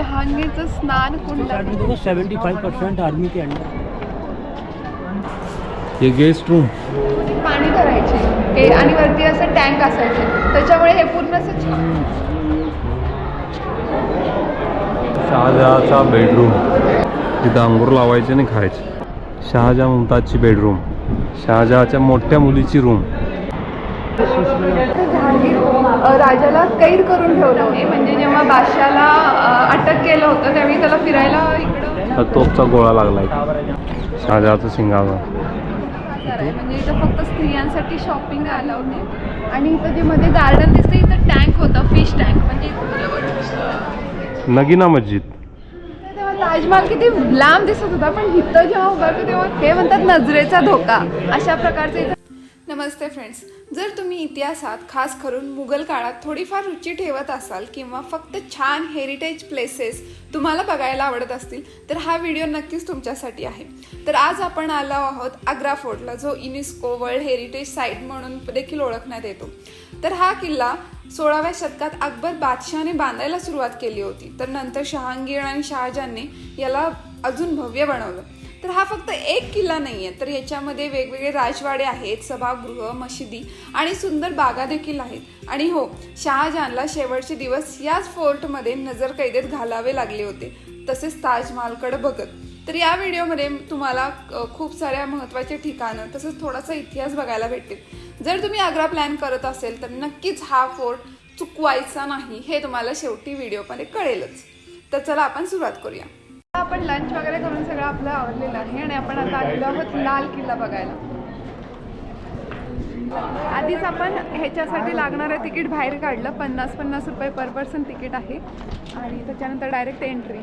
जहांगीरचं स्नान कुंड seventy five percent army के अंडर. ये गेस्ट रूम पाणी करायचे हे आणि वरती असं टँक असायचे. त्याच्यामुळे हे पूर्ण असं शहाजहाचा बेडरूम तिथं अंघोळ लावायचे आणि खायचे. शहाजहा मुमताजची बेडरूम शहाजहाच्या मोठ्या मुलीची रूम राजाला कैद करून ठेवलं होतं. म्हणजे जेव्हा बादशाला अटक केलं होतं त्यावेळी त्याला फिरायला इकडं तोपचा गोळा लागलाय. शहाजहाचं सिंगावर. म्हणजे इथं फक्त स्त्रियांसाठी शॉपिंग अलाउड नाही. आणि इथं जे मध्ये गार्डन दिसतं इथं टँक होतं फिश टँक म्हणजे नगीना मस्जिद. तेव्हा ताजमहाल किती लांब दिसत होता पण इथं जेव्हा उभारतो तेव्हा हे म्हणतात नजरेचा धोका. अशा प्रकारचं इथं नमस्ते फ्रेंड्स जर तुम्ही इतिहासात खास करून मुघल काळात थोडीफार रुची ठेवत असाल किंवा फक्त छान हेरिटेज प्लेसेस तुम्हाला बघायला आवडत असतील तर हा व्हिडिओ नक्कीच तुमच्यासाठी आहे. तर आज आपण आलो आहोत आग्रा फोर्टला जो युनेस्को वर्ल्ड हेरिटेज साईट म्हणून देखील ओळखण्यात येतो. तर हा किल्ला सोळाव्या शतकात अकबर बादशहाने बांधायला सुरुवात केली होती. तर नंतर शहांगीर आणि शहाजहानने याला अजून भव्य बनवलं. तर हा फक्त एक किल्ला नाही आहे तर याच्यामध्ये वेगवेगळे राजवाडे आहेत सभागृह मशिदी आणि सुंदर बागा देखील आहेत. आणि हो शहाजहानला शेवटचे दिवस याच फोर्टमध्ये नजर कैदेत घालावे लागले होते. तसेच ताजमहालकडे बघत. तर या व्हिडिओमध्ये तुम्हाला खूप साऱ्या महत्त्वाचे ठिकाणं तसंच थोडासा इतिहास बघायला भेटेल जर तुम्ही आग्रा प्लॅन करत असेल तर नक्कीच हा फोर्ट चुकवायचा नाही हे तुम्हाला शेवटी व्हिडिओमध्ये कळेलच. तर चला आपण सुरुवात करूया. आपण लंच वगैरे करून सगळं आपलं आवरलेलं आहे आणि आपण आता आलेलो आहोत लाल किल्ला बघायला. आधीच आपण ह्याच्यासाठी लागणारं तिकीट बाहेर काढलं पन्नास पन्नास रुपये पर पर्सन तिकीट आहे. आणि त्याच्यानंतर डायरेक्ट एंट्री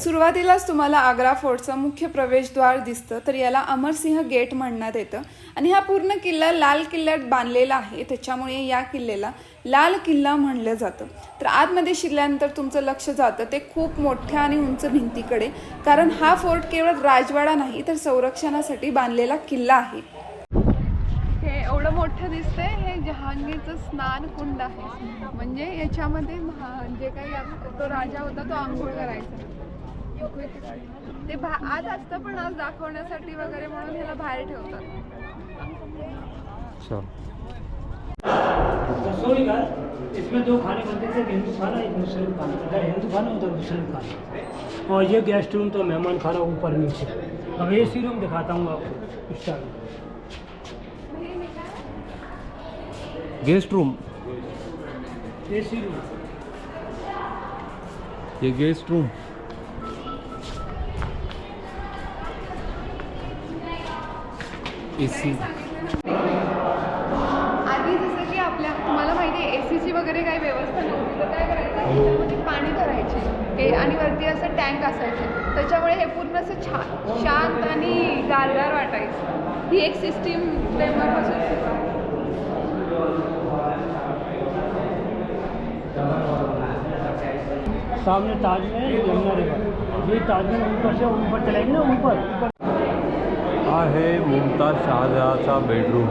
सुरुवातीलाच तुम्हाला आग्रा फोर्टचं मुख्य प्रवेशद्वार दिसतं तर याला अमरसिंह गेट म्हणण्यात येतं. आणि हा पूर्ण किल्ला लाल किल्ल्यात बांधलेला आहे त्याच्यामुळे या किल्ल्याला लाल किल्ला म्हणलं जातं. तर आतमध्ये शिरल्यानंतर तुमचं लक्ष जातं. ते खूप मोठ्या आणि उंच भिंतीकडे. कारण हा फोर्ट केवळ राजवाडा नाही तर संरक्षणासाठी बांधलेला किल्ला आहे. हे एवढं मोठं दिसतंय हे जहांगीरचं स्नान कुंड आहे. म्हणजे याच्यामध्ये महा- जे काही तो राजा होता तो आंघोळ करायचा. ते भा आज असतं पण आज दाखवण्यासाठी वगैरे म्हणून ह्याला बाहेर ठेवतात. चल. रसोई घर इसमें दो खाने बनते थे एक हिंदू खाना एक मुस्लिम खाना। अगर हिंदू खाना उधर मुस्लिम खाना। और ये गेस्ट रूम तो मेहमान खाना ऊपर नीचे। अब ए सी रूम दिखाता हूँ आपको इस time guest room A C room ये गेस्ट रूम ए सी वगैरे काही व्यवस्था नव्हती. तर काय करायचं? त्याच्यामध्ये पाणी करायचे हे आणि वरती असं टँक असायचे. त्याच्यामुळे हे पूर्ण असं छान शांत आणि गारगार वाटायचं. ही एक सिस्टीम तेव्हापासून. सामने ताजमहल यमुना रिवर ये ताजमहल ऊपर से ऊपर चलेंगे ना ऊपर हा आहे मुमताज शहाजहाचा बेडरूम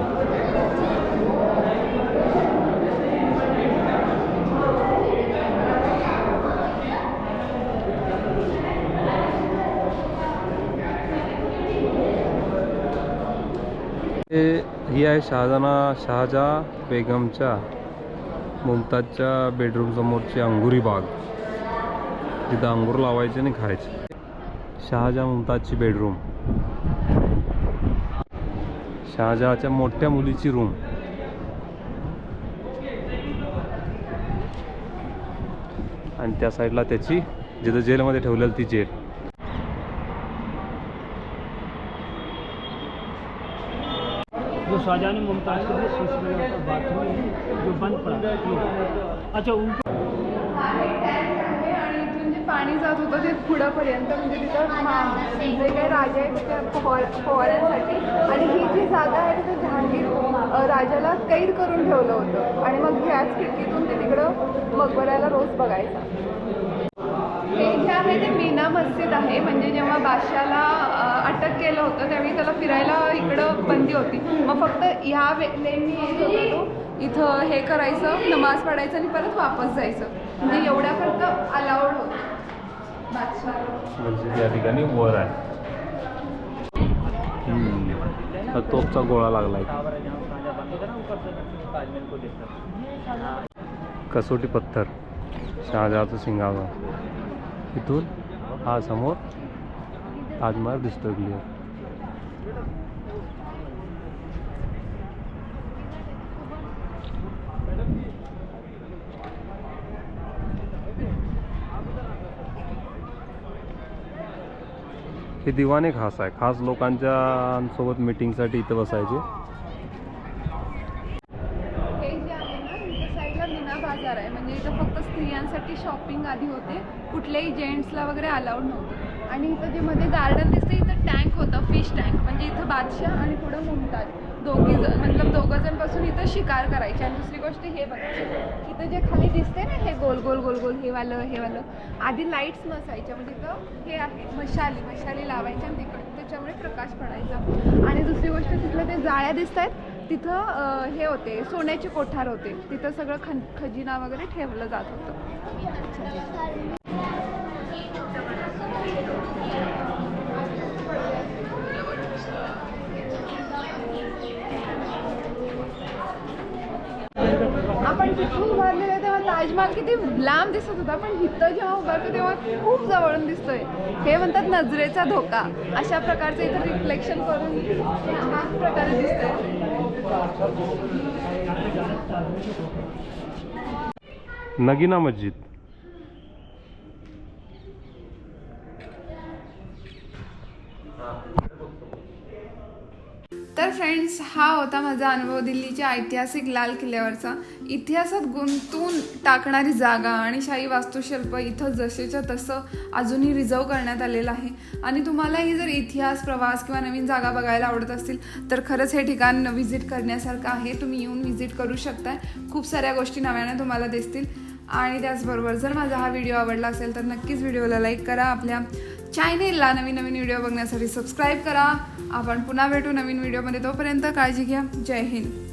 हे ही आहे शहाजहाना शहाजहा बेगमच्या मुमताजच्या बेडरूम समोरची अंगुरी बाग. तिथं अंगूर लावायचे आणि खायचे. शहाजहा मुमताजची बेडरूम शहाजहाच्या मोठ्या मुलीची रूम आणि त्या साईडला त्याची जिथं जेलमध्ये ठेवलेली ती जेल जो शाहजहाँ ने मुमताज़ के लिए शीश लगा बाथरूम जो बंद पड़ा। अच्छा ऊपर आणि इथून जे पाणी जात होतं ते पुढंपर्यंत म्हणजे तिथं जे काही राजा आहेत त्या पोहार पोहाऱ्यांसाठी आणि ही जी जागा आहे तिथं जहांगीर राजाला कैद करून ठेवलं होतं. आणि मग ह्याच खिडकीतून ते तिकडं मकबऱ्याला रोज बघायचा. हे आहे ते मीना मस्जिद आहे. म्हणजे जेव्हा बादशाला अटक केलं होतं त्यावेळी त्याला फिरायला इकडं बंदी होती. मग फक्त ह्या वेळेने येत होता इथं हे करायचं नमाज पडायचं आणि परत वापस जायचं. म्हणजे एवढ्यापर्यंत फक्त म्हणजे या ठिकाणी वर आहे. तोपचा गोळा लागलाय. कसोटी पत्थर. शहाजहाचं सिंगावा इथून हा समोर ताजमहल दिसतोय क्लिअर हे दिवाने खास आहे. खास लोकांच्या सोबत मीटिंगसाठी इथं बसायचे हे जे आहे ना इथं साईडला मीना बाजार आहे म्हणजे इथं फक्त की शॉपिंग आधी होते. कुठल्याही जेंट्सला वगैरे अलाउड नव्हतं. आणि इथं जे मध्ये गार्डन दिसते इथं टँक होतं फिश टँक म्हणजे इथं बादशाह आणि पुढं मुमताज. दोघी जण मतलब दोघंजणपासून इथं शिकार करायचे. आणि दुसरी गोष्ट हे बघायची इथं जे खाली दिसते ना हे गोल गोल गोल गोल हे वालं हे वालं. आधी लाईट्स नसायच्या. म्हणजे इथं हे आहे मशाली मशाली लावायच्या आणि तिकडे त्याच्यामुळे प्रकाश पडायचा. आणि दुसरी गोष्ट तिथलं ते जाळ्या दिसत आहेत तिथं हे होते सोन्याचे कोठार होते. तिथं सगळं खन खजिना वगैरे ठेवलं जात होतं. आपण तिथून उभारलेलं ताजमहाल किती लांब दिसत होता पण इथं जेव्हा उभारतो तेव्हा खूप जवळून दिसतोय. हे म्हणतात नजरेचा धोका. अशा प्रकारचं इथं रिफ्लेक्शन करून ह्याच प्रकारे दिसतंय. नगीना मस्जिद. तर फ्रेंड्स हा होता माझा अनुभव दिल्लीच्या ऐतिहासिक लाल किल्ल्यावरचा. इतिहासात गुंतून टाकणारी जागा आणि शाही वास्तुशिल्प इथं जसेच्या तसं अजूनही रिझर्व करण्यात आलेलं आहे. आणि तुम्हालाही जर इतिहास प्रवास किंवा नवीन जागा बघायला आवडत असतील तर खरंच हे ठिकाण व्हिजिट करण्यासारखं आहे. तुम्ही येऊन व्हिजिट करू शकताय. खूप साऱ्या गोष्टी नव्याने तुम्हाला दिसतील. आणि त्याचबरोबर जर माझा हा व्हिडिओ आवडला असेल तर नक्कीच व्हिडिओला लाईक करा. आपल्या चॅनेलला नवीन नवीन व्हिडिओ बघण्यासाठी सबस्क्राईब करा. आपण पुन्हा भेटू नवीन व्हिडिओमध्ये. तोपर्यंत काळजी घ्या. जय हिंद.